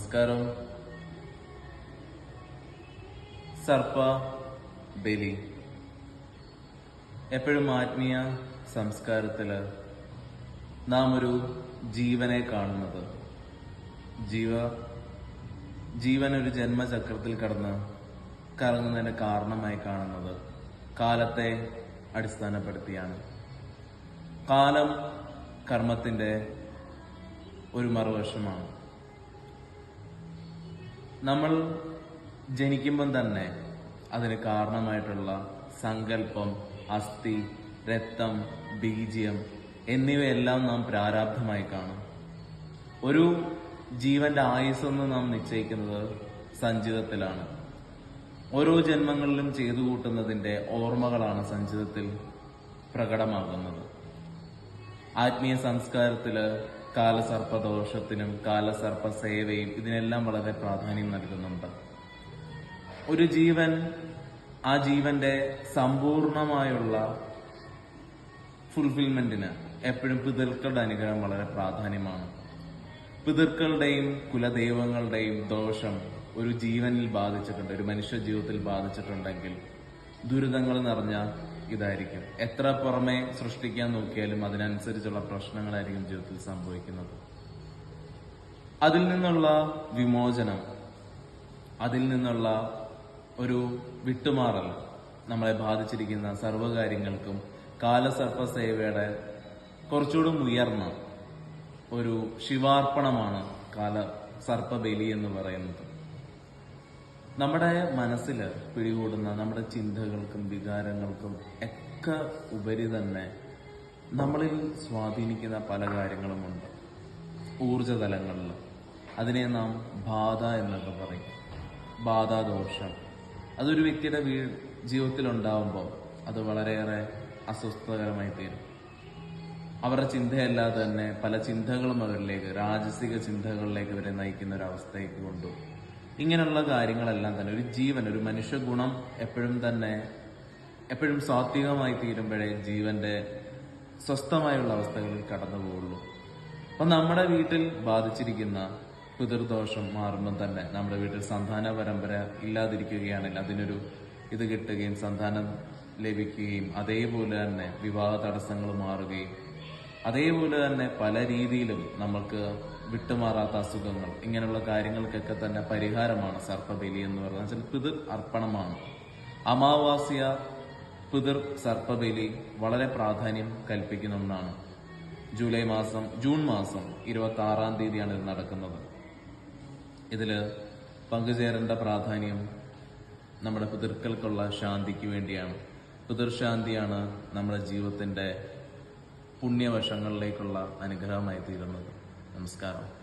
നമസ്കാരം. സർപ്പ ബലി. എപ്പോഴും ആത്മീയ സംസ്കാരത്തിൽ നാം ഒരു ജീവനെ കാണുന്നത്. ജീവ ജീവൻ ഒരു ജന്മചക്രത്തിൽ കടന്ന് കറങ്ങുന്നതിന് കാരണമായി കാണുന്നത് കാലത്തെ അടിസ്ഥാനപ്പെടുത്തിയാണ്. കാലം കർമ്മത്തിന്റെ ഒരു മറുവശമാണ്. നമ്മൾ ജനിക്കുമ്പം തന്നെ അതിന് കാരണമായിട്ടുള്ള സങ്കല്പം അസ്ഥി രക്തം ബീജ്യം എന്നിവയെല്ലാം നാം പ്രാരാബ്ധമായി കാണും. ഒരു ജീവന്റെ ആയുസ്സെന്ന് നാം നിശ്ചയിക്കുന്നത് സഞ്ചിതത്തിലാണ്. ഓരോ ജന്മങ്ങളിലും ചെയ്തു കൂട്ടുന്നതിന്റെ ഓർമ്മകളാണ് സഞ്ചിതത്തിൽ പ്രകടമാകുന്നത്. ആത്മീയ സംസ്കാരത്തിൽ കാലസർപ്പദോഷത്തിനും കാലസർപ്പ സേവയും ഇതിനെല്ലാം വളരെ പ്രാധാന്യം നൽകുന്നുണ്ട്. ഒരു ജീവൻ ആ ജീവന്റെ സമ്പൂർണമായുള്ള ഫുൾഫിൽമെന്റിന് എപ്പോഴും പിതൃക്കളുടെ അനുഗ്രഹം വളരെ പ്രാധാന്യമാണ്. പിതൃക്കളുടെയും കുലദൈവങ്ങളുടെയും ദോഷം ഒരു ജീവനിൽ ബാധിച്ചിട്ടുണ്ട് ഒരു മനുഷ്യ ജീവിതത്തിൽ ബാധിച്ചിട്ടുണ്ടെങ്കിൽ ദുരിതങ്ങൾ നിറഞ്ഞ ഇതായിരിക്കും. എത്ര പുറമെ സൃഷ്ടിക്കാൻ നോക്കിയാലും അതിനനുസരിച്ചുള്ള പ്രശ്നങ്ങളായിരിക്കും ജീവിതത്തിൽ സംഭവിക്കുന്നത്. അതിൽ നിന്നുള്ള വിമോചനം അതിൽ നിന്നുള്ള ഒരു വിട്ടുമാറൽ നമ്മളെ ബാധിച്ചിരിക്കുന്ന സർവകാര്യങ്ങൾക്കും കാലസർപ്പ സേവയുടെ കുറച്ചുകൂടി ഉയർന്ന ഒരു ശിവാർപ്പണമാണ് കാല സർപ്പബലി എന്ന് പറയുന്നത്. നമ്മുടെ മനസ്സിൽ പിടികൂടുന്ന നമ്മുടെ ചിന്തകൾക്കും വികാരങ്ങൾക്കും ഒക്കെ ഉപരി തന്നെ നമ്മളിൽ സ്വാധീനിക്കുന്ന പല കാര്യങ്ങളുമുണ്ട് ഊർജതലങ്ങളിൽ അതിനെ നാം ബാധ എന്നൊക്കെ പറയും. ബാധാദോഷം. അതൊരു വ്യക്തിയുടെ വീ ജീവിതത്തിൽ ഉണ്ടാവുമ്പോൾ അത് വളരെയേറെ അസ്വസ്ഥകരമായി തീരും. അവരുടെ ചിന്തയല്ലാതെ തന്നെ പല ചിന്തകളും അവരിലേക്ക് രാജസിക ചിന്തകളിലേക്ക് ഇവരെ നയിക്കുന്ന ഒരു അവസ്ഥയ്ക്ക് കൊണ്ടു ഇങ്ങനെയുള്ള കാര്യങ്ങളെല്ലാം തന്നെ ഒരു ജീവൻ ഒരു മനുഷ്യ ഗുണം എപ്പോഴും തന്നെ എപ്പോഴും സാത്വികമായി തീരുമ്പോഴേ ജീവന്റെ സ്വസ്ഥമായുള്ള അവസ്ഥകളിൽ കടന്നു പോവുള്ളൂ അപ്പൊ നമ്മുടെ വീട്ടിൽ ബാധിച്ചിരിക്കുന്ന പിതൃദോഷം മാറുമ്പം തന്നെ നമ്മുടെ വീട്ടിൽ സന്താന പരമ്പര ഇല്ലാതിരിക്കുകയാണെങ്കിൽ അതിനൊരു ഇത് കിട്ടുകയും സന്താനം ലഭിക്കുകയും അതേപോലെ തന്നെ വിവാഹ തടസ്സങ്ങൾ മാറുകയും അതേപോലെ തന്നെ പല രീതിയിലും നമുക്ക് വിട്ടുമാറാത്ത അസുഖങ്ങൾ ഇങ്ങനെയുള്ള കാര്യങ്ങൾക്കൊക്കെ തന്നെ പരിഹാരമാണ് സർപ്പബലി എന്ന് പറയുന്നത്. പിതൃ അർപ്പണമാണ്. അമാവാസ്യ പിതൃ സർപ്പബലി വളരെ പ്രാധാന്യം കൽപ്പിക്കുന്ന ഒന്നാണ്. ജൂലൈ മാസം ജൂൺ മാസം ഇരുപത്തി ആറാം തീയതിയാണ് ഇത് നടക്കുന്നത്. ഇതിൽ പങ്കുചേരേണ്ട പ്രാധാന്യം നമ്മുടെ പിതൃക്കൾക്കുള്ള ശാന്തിക്ക് വേണ്ടിയാണ്. പിതൃശാന്തിയാണ് നമ്മുടെ ജീവിതത്തിന്റെ പുണ്യവശങ്ങളിലേക്കുള്ള അനുഗ്രഹമായി തീരുന്നത് നമസ്കാരം.